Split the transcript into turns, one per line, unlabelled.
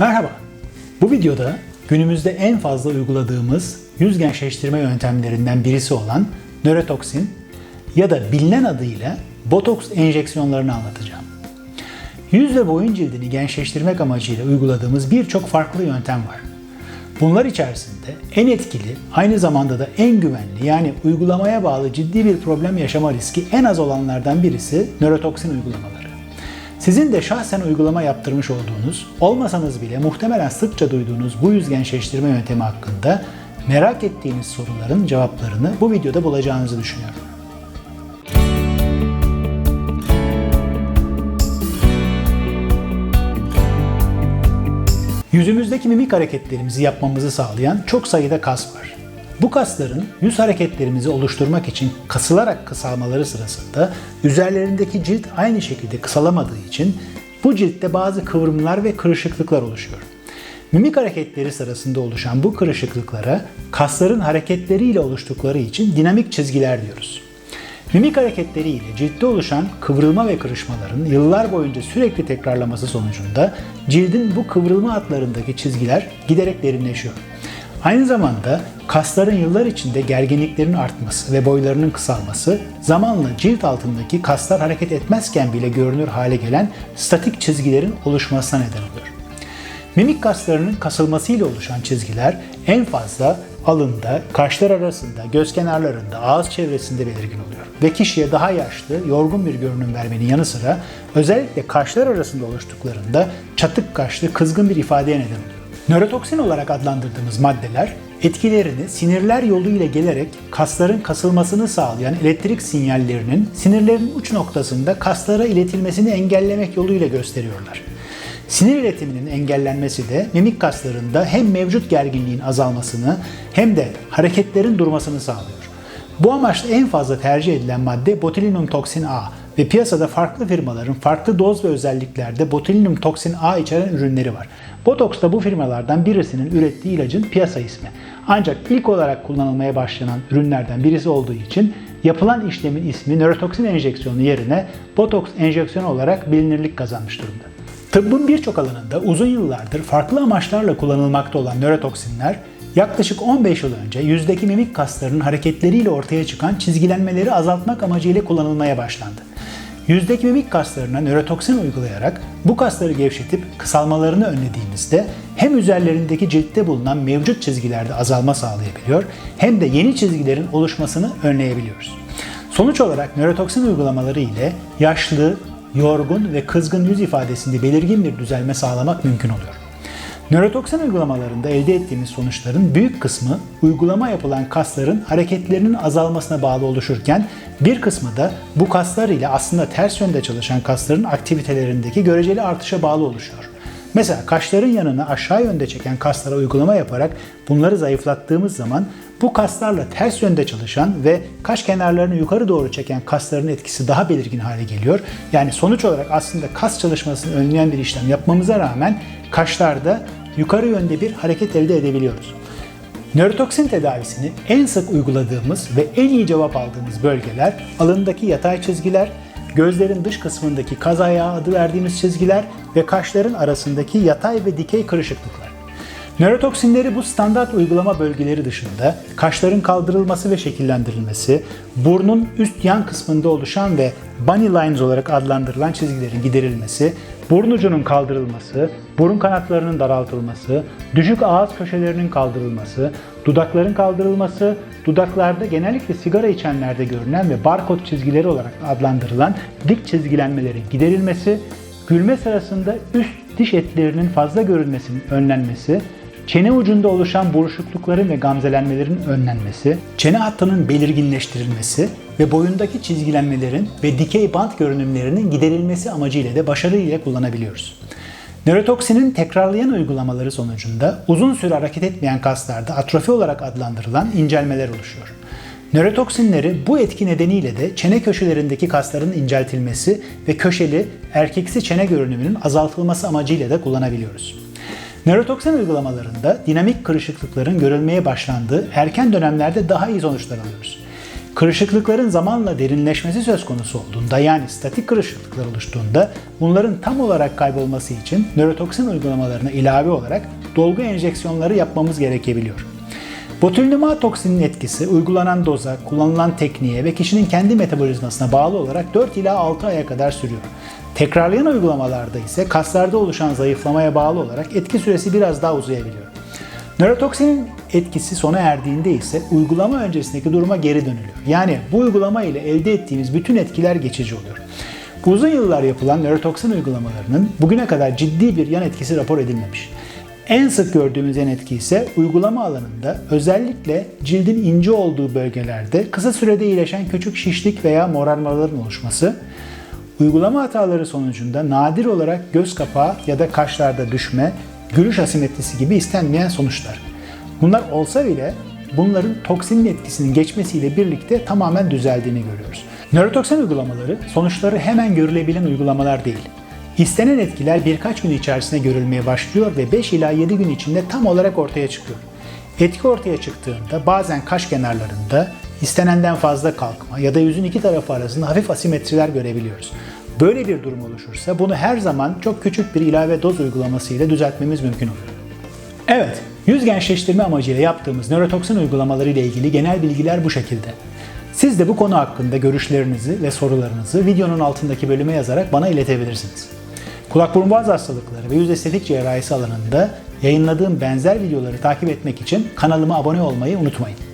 Merhaba. Bu videoda günümüzde en fazla uyguladığımız yüz gençleştirme yöntemlerinden birisi olan nörotoksin ya da bilinen adıyla botoks enjeksiyonlarını anlatacağım. Yüz ve boyun cildini gençleştirmek amacıyla uyguladığımız birçok farklı yöntem var. Bunlar içerisinde en etkili, aynı zamanda da en güvenli yani uygulamaya bağlı ciddi bir problem yaşama riski en az olanlardan birisi nörotoksin uygulamaları. Sizin de şahsen uygulama yaptırmış olduğunuz, olmasanız bile muhtemelen sıkça duyduğunuz bu yüz gençleştirme yöntemi hakkında merak ettiğiniz soruların cevaplarını bu videoda bulacağınızı düşünüyorum. Yüzümüzdeki mimik hareketlerimizi yapmamızı sağlayan çok sayıda kas var. Bu kasların yüz hareketlerimizi oluşturmak için kasılarak kısalmaları sırasında üzerlerindeki cilt aynı şekilde kısalamadığı için bu ciltte bazı kıvrımlar ve kırışıklıklar oluşuyor. Mimik hareketleri sırasında oluşan bu kırışıklıklara kasların hareketleriyle oluştukları için dinamik çizgiler diyoruz. Mimik hareketleriyle ciltte oluşan kıvrılma ve kırışmaların yıllar boyunca sürekli tekrarlaması sonucunda cildin bu kıvrılma hatlarındaki çizgiler giderek derinleşiyor. Aynı zamanda kasların yıllar içinde gerginliklerin artması ve boylarının kısalması zamanla cilt altındaki kaslar hareket etmezken bile görünür hale gelen statik çizgilerin oluşmasına neden oluyor. Mimik kaslarının kasılmasıyla oluşan çizgiler en fazla alında, kaşlar arasında, göz kenarlarında, ağız çevresinde belirgin oluyor. Ve kişiye daha yaşlı, yorgun bir görünüm vermenin yanı sıra özellikle kaşlar arasında oluştuklarında çatık kaşlı, kızgın bir ifadeye neden oluyor. Nörotoksin olarak adlandırdığımız maddeler etkilerini sinirler yoluyla gelerek kasların kasılmasını sağlayan elektrik sinyallerinin sinirlerin uç noktasında kaslara iletilmesini engellemek yoluyla gösteriyorlar. Sinir iletiminin engellenmesi de mimik kaslarında hem mevcut gerginliğin azalmasını hem de hareketlerin durmasını sağlıyor. Bu amaçla en fazla tercih edilen madde botulinum toksin A ve piyasada farklı firmaların farklı doz ve özelliklerde botulinum toksin A içeren ürünleri var. Botoks da bu firmalardan birisinin ürettiği ilacın piyasa ismi. Ancak ilk olarak kullanılmaya başlanan ürünlerden birisi olduğu için yapılan işlemin ismi nörotoksin enjeksiyonu yerine botoks enjeksiyonu olarak bilinirlik kazanmış durumda. Tıbbın birçok alanında uzun yıllardır farklı amaçlarla kullanılmakta olan nörotoksinler yaklaşık 15 yıl önce yüzdeki mimik kaslarının hareketleriyle ortaya çıkan çizgilenmeleri azaltmak amacıyla kullanılmaya başlandı. Yüzdeki mimik kaslarına nörotoksin uygulayarak bu kasları gevşetip kısalmalarını önlediğimizde hem üzerlerindeki ciltte bulunan mevcut çizgilerde azalma sağlayabiliyor hem de yeni çizgilerin oluşmasını önleyebiliyoruz. Sonuç olarak nörotoksin uygulamaları ile yaşlı, yorgun ve kızgın yüz ifadesinde belirgin bir düzelme sağlamak mümkün oluyor. Nörotoksin uygulamalarında elde ettiğimiz sonuçların büyük kısmı uygulama yapılan kasların hareketlerinin azalmasına bağlı oluşurken bir kısmı da bu kaslar ile aslında ters yönde çalışan kasların aktivitelerindeki göreceli artışa bağlı oluşuyor. Mesela kaşların yanına aşağı yönde çeken kaslara uygulama yaparak bunları zayıflattığımız zaman bu kaslarla ters yönde çalışan ve kaş kenarlarını yukarı doğru çeken kasların etkisi daha belirgin hale geliyor. Yani sonuç olarak aslında kas çalışmasını önleyen bir işlem yapmamıza rağmen kaşlarda yukarı yönde bir hareket elde edebiliyoruz. Nörotoksin tedavisini en sık uyguladığımız ve en iyi cevap aldığımız bölgeler alındaki yatay çizgiler, gözlerin dış kısmındaki kaz ayağı adı verdiğimiz çizgiler ve kaşların arasındaki yatay ve dikey kırışıklıklar. Nörotoksinleri bu standart uygulama bölgeleri dışında kaşların kaldırılması ve şekillendirilmesi, burnun üst yan kısmında oluşan ve bunny lines olarak adlandırılan çizgilerin giderilmesi, burun ucunun kaldırılması, burun kanatlarının daraltılması, düşük ağız köşelerinin kaldırılması, dudakların kaldırılması, dudaklarda genellikle sigara içenlerde görünen ve barkod çizgileri olarak adlandırılan dik çizgilenmelerin giderilmesi, gülme sırasında üst diş etlerinin fazla görülmesinin önlenmesi, çene ucunda oluşan buruşuklukların ve gamzelenmelerin önlenmesi, çene hattının belirginleştirilmesi ve boyundaki çizgilenmelerin ve dikey bant görünümlerinin giderilmesi amacıyla da başarıyla kullanabiliyoruz. Nörotoksinin tekrarlayan uygulamaları sonucunda uzun süre hareket etmeyen kaslarda atrofi olarak adlandırılan incelmeler oluşuyor. Nörotoksinleri bu etki nedeniyle de çene köşelerindeki kasların inceltilmesi ve köşeli erkeksi çene görünümünün azaltılması amacıyla da kullanabiliyoruz. Nörotoksin uygulamalarında dinamik kırışıklıkların görülmeye başlandığı erken dönemlerde daha iyi sonuçlar alıyoruz. Kırışıklıkların zamanla derinleşmesi söz konusu olduğunda yani statik kırışıklıklar oluştuğunda bunların tam olarak kaybolması için nörotoksin uygulamalarına ilave olarak dolgu enjeksiyonları yapmamız gerekebiliyor. Botulinumab toksinin etkisi uygulanan doza, kullanılan tekniğe ve kişinin kendi metabolizmasına bağlı olarak 4 ila 6 aya kadar sürüyor. Tekrarlayan uygulamalarda ise kaslarda oluşan zayıflamaya bağlı olarak etki süresi biraz daha uzayabiliyor. Nörotoksinin etkisi sona erdiğinde ise uygulama öncesindeki duruma geri dönülüyor. Yani bu uygulama ile elde ettiğimiz bütün etkiler geçici oluyor. Uzun yıllar yapılan nörotoksin uygulamalarının bugüne kadar ciddi bir yan etkisi rapor edilmemiş. En sık gördüğümüz yan etki ise uygulama alanında özellikle cildin ince olduğu bölgelerde kısa sürede iyileşen küçük şişlik veya morarmaların oluşması, uygulama hataları sonucunda nadir olarak göz kapağı ya da kaşlarda düşme, gülüş asimetrisi gibi istenmeyen sonuçlar. Bunlar olsa bile bunların toksinin etkisinin geçmesiyle birlikte tamamen düzeldiğini görüyoruz. Nörotoksin uygulamaları sonuçları hemen görülebilen uygulamalar değil. İstenen etkiler birkaç gün içerisinde görülmeye başlıyor ve 5 ila 7 gün içinde tam olarak ortaya çıkıyor. Etki ortaya çıktığında bazen kaş kenarlarında istenenden fazla kalkma ya da yüzün iki tarafı arasında hafif asimetriler görebiliyoruz. Böyle bir durum oluşursa bunu her zaman çok küçük bir ilave doz uygulamasıyla düzeltmemiz mümkün oluyor. Evet, yüz gençleştirme amacıyla yaptığımız nörotoksin uygulamaları ile ilgili genel bilgiler bu şekilde. Siz de bu konu hakkında görüşlerinizi ve sorularınızı videonun altındaki bölüme yazarak bana iletebilirsiniz. Kulak burun boğaz hastalıkları ve yüz estetik cerrahisi alanında yayınladığım benzer videoları takip etmek için kanalıma abone olmayı unutmayın.